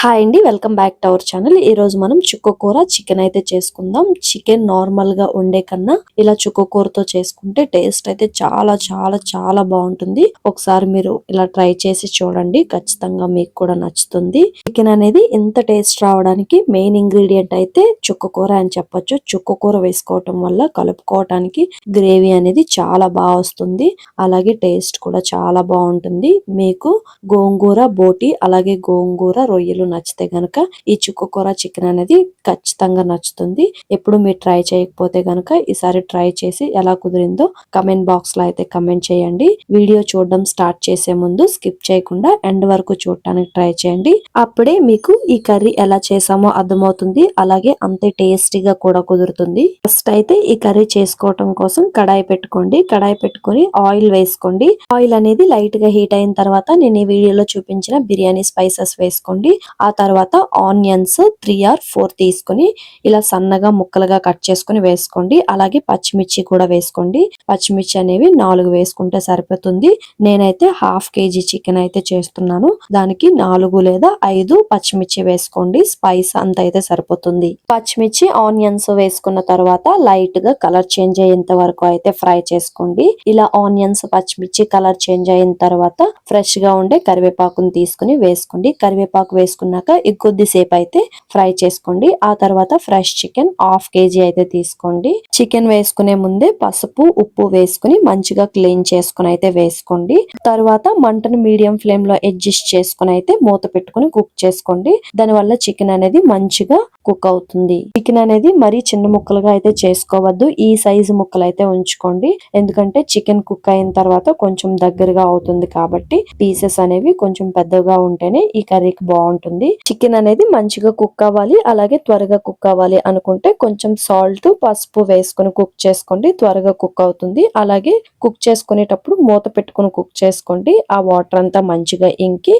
Hi అండి welcome back to our channel. ఈ రోజు మనం చుక్క కూర చికెన్ అయితే చేసుకుందాం. చికెన్ నార్మల్గా ఉండే కన్నా ఇలా చుక్క కూరతో చేసుకుంటే టేస్ట్ అయితే చాలా చాలా చాలా బాగుంటుంది. ఒకసారి మీరు ఇలా ట్రై చేసి చూడండి ఖచ్చితంగా మీకు కూడా నచ్చుతుంది. చికెన్ అనేది ఇంత టేస్ట్ రావడానికి మెయిన్ ఇంగ్రీడియంట్ అయితే చుక్క కూర అని చెప్పొచ్చు. చుక్క కూర వేసుకోవటం వల్ల కలుపుకోవటానికి గ్రేవీ అనేది చాలా బాగా వస్తుంది. అలాగే టేస్ట్ కూడా చాలా బాగుంటుంది. మీకు గోంగూర బోటి అలాగే గోంగూర రొయ్యలు నచ్చితే గనక ఈ చుక్కకూర చికెన్ అనేది ఖచ్చితంగా నచ్చుతుంది. ఎప్పుడు మీరు ట్రై చేయకపోతే గనక ఈసారి ట్రై చేసి ఎలా కుదిరిందో కమెంట్ బాక్స్లో అయితే కమెంట్ చేయండి. వీడియో చూడడం స్టార్ట్ చేసే ముందు స్కిప్ చేయకుండా ఎండ్ వరకు చూడటానికి ట్రై చేయండి. అప్పుడే మీకు ఈ కర్రీ ఎలా చేసామో అర్థమవుతుంది. అలాగే అంతే టేస్టీగా కూడా కుదురుతుంది. ఫస్ట్ అయితే ఈ కర్రీ చేసుకోవటం కోసం కడాయి పెట్టుకోండి. కడాయి పెట్టుకొని ఆయిల్ వేసుకోండి. ఆయిల్ అనేది లైట్గా హీట్ అయిన తర్వాత నేను ఈ వీడియోలో చూపించిన బిర్యానీ స్పైసెస్ వేసుకోండి. ఆ తర్వాత ఆనియన్స్ త్రీ ఆర్ ఫోర్ తీసుకొని ఇలా సన్నగా ముక్కలుగా కట్ చేసుకొని వేసుకోండి. అలాగే పచ్చిమిర్చి కూడా వేసుకోండి. పచ్చిమిర్చి అనేవి నాలుగు వేసుకుంటే సరిపోతుంది. నేనైతే హాఫ్ కేజీ చికెన్ అయితే చేస్తున్నాను. దానికి నాలుగు లేదా ఐదు పచ్చిమిర్చి వేసుకోండి. స్పైస్ అంత అయితే సరిపోతుంది. పచ్చిమిర్చి ఆనియన్స్ వేసుకున్న తర్వాత లైట్గా కలర్ చేంజ్ అయ్యేంత వరకు అయితే ఫ్రై చేసుకోండి. ఇలా ఆనియన్స్ పచ్చిమిర్చి కలర్ చేంజ్ అయిన తర్వాత ఫ్రెష్గా ఉండే కరివేపాకుని తీసుకుని వేసుకోండి. కరివేపాకు వేసుకున్నాక కొద్దిసేపు అయితే ఫ్రై చేసుకోండి. ఆ తర్వాత ఫ్రెష్ చికెన్ హాఫ్ కేజీ అయితే తీసుకోండి. చికెన్ వేసుకునే ముందే పసుపు ఉప్పు వేసుకుని మంచిగా క్లీన్ చేసుకుని అయితే వేసుకోండి. తర్వాత మంటను మీడియం ఫ్లేమ్లో అడ్జస్ట్ చేసుకుని అయితే మూత పెట్టుకుని కుక్ చేసుకోండి. దాని వల్ల చికెన్ అనేది మంచిగా కుక్ అవుతుంది. చికెన్ అనేది మరీ చిన్న ముక్కలుగా అయితే చేసుకోవద్దు. ఈ సైజు ముక్కలు అయితే ఉంచుకోండి. ఎందుకంటే చికెన్ కుక్ అయిన తర్వాత కొంచెం దగ్గరగా అవుతుంది కాబట్టి పీసెస్ అనేవి కొంచెం పెద్దగా ఉంటేనే ఈ కర్రీకి బాగుంటుంది. చికెన్ అనేది మంచిగా కుక్ అవ్వాలి అలాగే త్వరగా కుక్ అవ్వాలి అనుకుంటే కొంచెం సాల్ట్ పసుపు వేసుకొని కుక్ చేసుకోండి త్వరగా కుక్ అవుతుంది. అలాగే కుక్ చేసుకునేటప్పుడు మూత పెట్టుకుని కుక్ చేసుకోండి. ఆ వాటర్ అంతా మంచిగా ఇంకి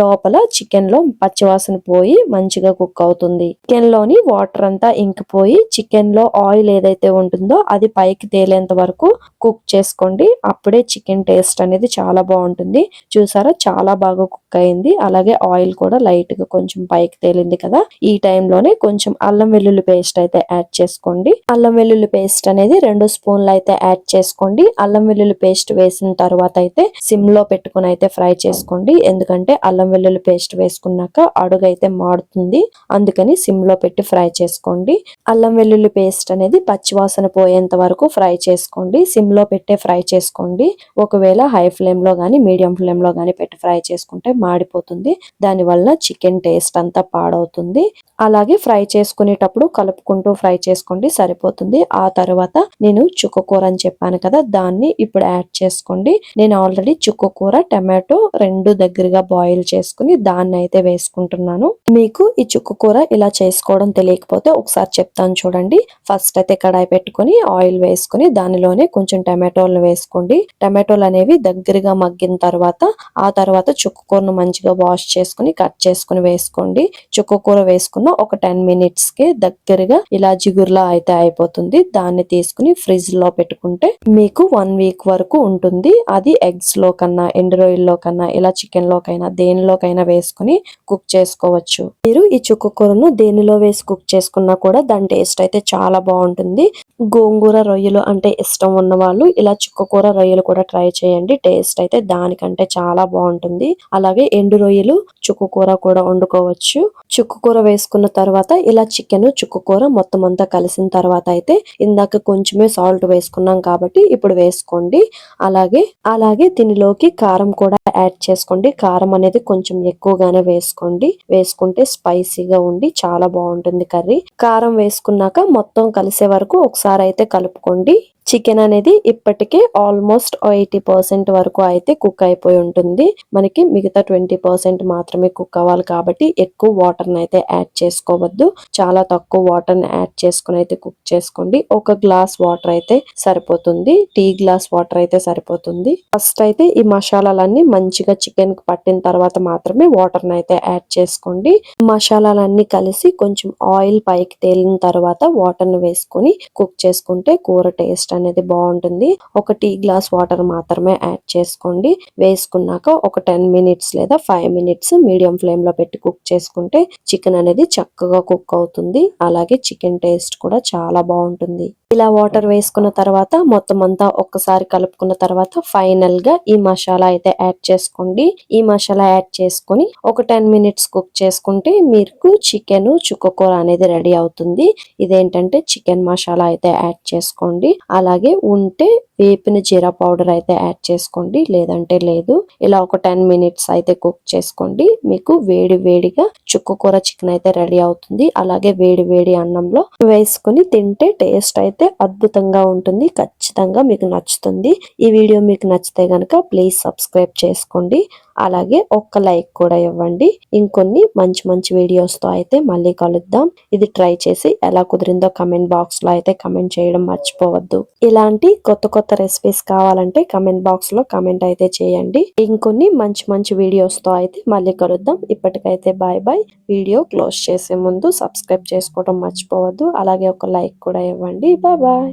లోపల చికెన్లో పచ్చివాసన పోయి మంచిగా కుక్ అవుతుంది. చికెన్లోని వాటర్ అంతా ఇంకిపోయి చికెన్లో ఆయిల్ ఏదైతే ఉంటుందో అది పైకి తేలేంత వరకు కుక్ చేసుకోండి. అప్పుడే చికెన్ టేస్ట్ అనేది చాలా బాగుంటుంది. చూసారా? చాలా బాగా కుక్ అయింది. అలాగే ఆయిల్ కూడా లైట్గా కొంచెం పైకి తేలింది కదా ఈ టైంలోనే కొంచెం అల్లం వెల్లుల్లి పేస్ట్ అయితే యాడ్ చేసుకోండి. అల్లం వెల్లుల్లి పేస్ట్ అనేది రెండు స్పూన్లు అయితే యాడ్ చేసుకోండి. అల్లం వెల్లుల్లి పేస్ట్ వేసిన తర్వాత అయితే సిమ్లో పెట్టుకుని అయితే ఫ్రై చేసుకోండి. ఎందుకంటే అల్లం వెల్లుల్లి పేస్ట్ వేసుకున్నాక అడుగు అయితే మాడుతుంది. అందుకని సిమ్లో పెట్టి ఫ్రై చేసుకోండి. అల్లం వెల్లుల్లి పేస్ట్ అనేది పచ్చివాసన పోయేంత వరకు ఫ్రై చేసుకోండి. సిమ్లో పెట్టే ఫ్రై చేసుకోండి. ఒకవేళ హై ఫ్లేమ్లో గానీ మీడియం ఫ్లేమ్లో గానీ పెట్టి ఫ్రై చేసుకుంటే మాడిపోతుంది. దాని వల్ల చికెన్ టేస్ట్ అంతా పాడవుతుంది. అలాగే ఫ్రై చేసుకునేటప్పుడు కలుపుకుంటూ ఫ్రై చేసుకోండి సరిపోతుంది. ఆ తర్వాత నేను చుక్క కూర అని చెప్పాను కదా దాన్ని ఇప్పుడు యాడ్ చేసుకోండి. నేను ఆల్రెడీ చుక్క కూర టమాటో రెండు దగ్గరగా బాయిల్ చేసుకుని దాన్ని అయితే వేసుకుంటున్నాను. మీకు ఈ చుక్క కూర ఇలా చేసుకోవడం తెలియకపోతే ఒకసారి చెప్తాను చూడండి. ఫస్ట్ అయితే కడాయి పెట్టుకుని ఆయిల్ వేసుకుని దానిలోనే కొంచెం టమాటోలను వేసుకోండి. టమాటోలు అనేవి దగ్గరగా మగ్గిన తర్వాత ఆ తర్వాత చుక్క కూరను మంచిగా వాష్ చేసుకుని కట్ చేసుకుని వేసుకోండి. చుక్క కూర వేసుకున్న ఒక టెన్ మినిట్స్కి దగ్గరగా ఇలా జిగురులా అయితే అయిపోతుంది. దాన్ని తీసుకుని ఫ్రిడ్జ్లో పెట్టుకుంటే మీకు వన్ వీక్ వరకు ఉంటుంది. అది ఎగ్స్లో కన్నా ఎండు రొయ్యల్లో కన్నా ఇలా చికెన్ లోకైనా దేనిలోకైనా వేసుకుని కుక్ చేసుకోవచ్చు. మీరు ఈ చుక్క కూరను దేనిలో వేసి కుక్ చేసుకున్నా కూడా దాని టేస్ట్ అయితే చాలా బాగుంటుంది. గోంగూర రొయ్యలు అంటే ఇష్టం ఉన్న వాళ్ళు ఇలా చుక్క కూర రొయ్యలు కూడా ట్రై చేయండి. టేస్ట్ అయితే దానికంటే చాలా బాగుంటుంది. అలాగే ఎండు రొయ్యలు చుక్క కూర కూడా వండుకోవచ్చు. చుక్కు కూర వేసుకున్న తర్వాత ఇలా చికెన్ చుక్కు కూర మొత్తం అంతా కలిసిన తర్వాత అయితే ఇందాక కొంచెమే సాల్ట్ వేసుకున్నాం కాబట్టి ఇప్పుడు వేసుకోండి. అలాగే అలాగే దీనిలోకి కారం కూడా యాడ్ చేసుకోండి. కారం అనేది కొంచెం ఎక్కువగానే వేసుకోండి. వేసుకుంటే స్పైసీగా ఉండి చాలా బాగుంటుంది కర్రీ. కారం వేసుకున్నాక మొత్తం కలిసే వరకు ఒకసారి అయితే కలుపుకోండి. చికెన్ అనేది ఇప్పటికే ఆల్మోస్ట్ ఎయిటీ పర్సెంట్ వరకు అయితే కుక్ అయిపోయి ఉంటుంది. మనకి మిగతా ట్వంటీ పర్సెంట్ మాత్రమే కుక్ అవ్వాలి కాబట్టి ఎక్కువ వాటర్ అయితే యాడ్ చేసుకోవద్దు. చాలా తక్కువ వాటర్ని యాడ్ చేసుకుని అయితే కుక్ చేసుకోండి. ఒక గ్లాస్ వాటర్ అయితే సరిపోతుంది. టీ గ్లాస్ వాటర్ అయితే సరిపోతుంది. ఫస్ట్ అయితే ఈ మసాలాలన్నీ మంచిగా చికెన్కి పట్టిన తర్వాత మాత్రమే వాటర్ అయితే యాడ్ చేసుకోండి. మసాలాలన్నీ కలిసి కొంచెం ఆయిల్ పైకి తేలిన తర్వాత వాటర్ని వేసుకొని కుక్ చేసుకుంటే కూర టేస్ట్ అనేది బాగుంటుంది. ఒక టీ గ్లాస్ వాటర్ మాత్రమే యాడ్ చేసుకోండి. వేసుకున్నాక ఒక టెన్ మినిట్స్ లేదా ఫైవ్ మినిట్స్ మీడియం ఫ్లేమ్లో పెట్టి కుక్ చేసుకుంటే చికెన్ అనేది చక్కగా కుక్ అవుతుంది. అలాగే చికెన్ టేస్ట్ కూడా చాలా బాగుంటుంది. ఇలా వాటర్ వేసుకున్న తర్వాత మొత్తం అంతా ఒక్కసారి కలుపుకున్న తర్వాత ఫైనల్గా ఈ మసాలా అయితే యాడ్ చేసుకోండి. ఈ మసాలా యాడ్ చేసుకొని ఒక టెన్ మినిట్స్ కుక్ చేసుకుంటే మీకు చికెన్ చుక్కకూర అనేది రెడీ అవుతుంది. ఇదేంటంటే చికెన్ మసాలా అయితే యాడ్ చేసుకోండి. అలాగే ఉంటే వేపిన జీరా పౌడర్ అయితే యాడ్ చేసుకోండి. లేదంటే లేదు. ఇలా ఒక టెన్ మినిట్స్ అయితే కుక్ చేసుకోండి. మీకు వేడి వేడిగా చుక్కకూర చికెన్ అయితే రెడీ అవుతుంది. అలాగే వేడి వేడి అన్నంలో వేసుకుని తింటే టేస్ట్ అయితే అద్భుతంగా ఉంటుంది. ఖచ్చితంగా మీకు నచ్చుతుంది. ఈ వీడియో మీకు నచ్చితే గనక ప్లీజ్ సబ్స్క్రైబ్ చేసుకోండి. అలాగే ఒక్క లైక్ కూడా ఇవ్వండి. ఇంకొన్ని మంచి మంచి వీడియోస్తో అయితే మళ్ళీ కలుద్దాం. ఇది ట్రై చేసి ఎలా కుదిరిందో కమెంట్ బాక్స్లో అయితే కమెంట్ చేయడం మర్చిపోవద్దు. ఇలాంటి కొత్త కొత్త రెసిపీస్ కావాలంటే కమెంట్ బాక్స్లో కమెంట్ అయితే చేయండి. ఇంకొన్ని మంచి మంచి వీడియోస్తో అయితే మళ్ళీ కలుద్దాం. ఇప్పటికైతే బాయ్ బాయ్. వీడియో క్లోజ్ చేసే ముందు సబ్స్క్రైబ్ చేసుకోవడం మర్చిపోవద్దు. అలాగే ఒక లైక్ కూడా ఇవ్వండి. Bye bye.